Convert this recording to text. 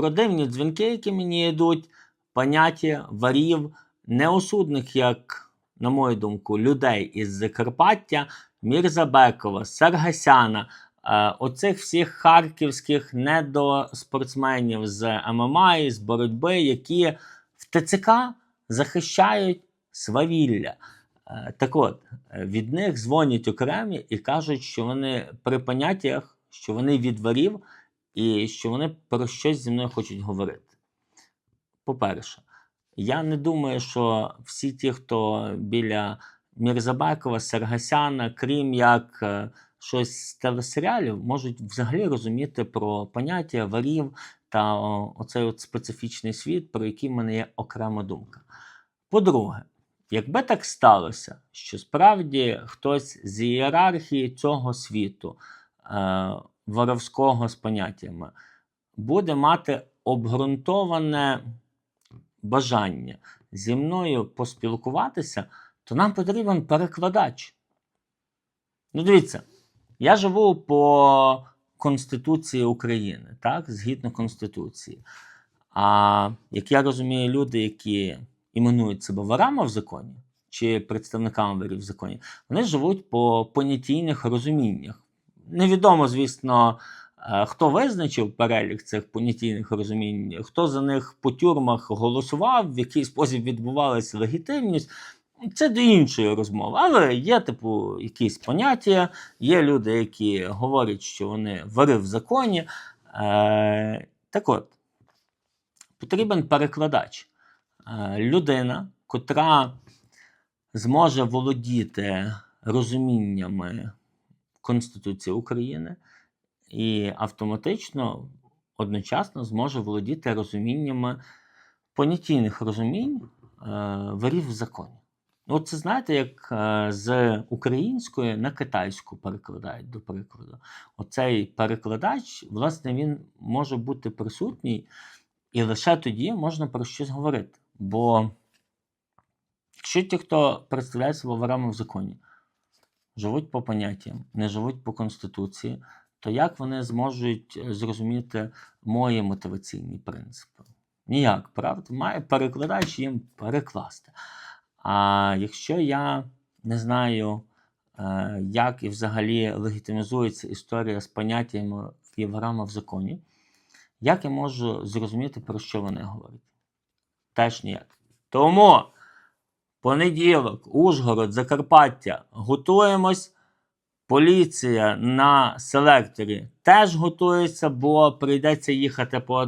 про дивні дзвінки, які мені йдуть, поняття варів, неосудних, як, на мою думку, людей із Закарпаття, Мірзабекова, Саргасяна, е, оцих всіх харківських недоспортсменів з ММА і з боротьби, які в ТЦК захищають свавілля. Е, Так от, від них дзвонять окремі і кажуть, що вони при поняттях, що вони від ворів і що вони про щось зі мною хочуть говорити. По-перше, я не думаю, що всі ті, хто біля Мірзабекова, Саргасяна, крім як е, щось з телесеріалів, можуть взагалі розуміти про поняття варів та оцей от специфічний світ, про який в мене є окрема думка. По-друге, якби так сталося, що справді хтось з ієрархії цього світу, е, воровського з поняттями, буде мати обґрунтоване бажання зі мною поспілкуватися, то нам потрібен перекладач. Ну, дивіться, я живу по Конституції України, так, згідно Конституції. А як я розумію, люди, які іменують себе ворами в законі чи представниками ворів в законі, вони живуть по понятійних розуміннях. Невідомо, звісно, е, хто визначив перелік цих понятійних розумінь, хто за них по тюрмах голосував, в який спосіб відбувалася легітимність. Це до іншої розмови. Але є, типу, якісь поняття, є люди, які говорять, що вони вари в законі. Е, так от, потрібен перекладач. Е, людина, котра зможе володіти розуміннями Конституції України і автоматично одночасно зможе володіти розуміннями понятійних розумінь е, варів в законі. Ну, це знаєте, як е, з української на китайську перекладають, до прикладу. Оцей перекладач, власне, він може бути присутній, і лише тоді можна про щось говорити. Бо якщо ті, хто представляє себе ворами в законі, живуть по поняттям, не живуть по Конституції, то як вони зможуть е, зрозуміти мої мотиваційні принципи? Ніяк, правда? Має перекладач їм перекласти. А якщо я не знаю, е, як і взагалі легітимізується історія з поняттями і ворами в законі, як я можу зрозуміти, про що вони говорять? Теж ніяк. Тому понеділок, Ужгород, Закарпаття, готуємось. Поліція на селекторі теж готується, бо прийдеться їхати по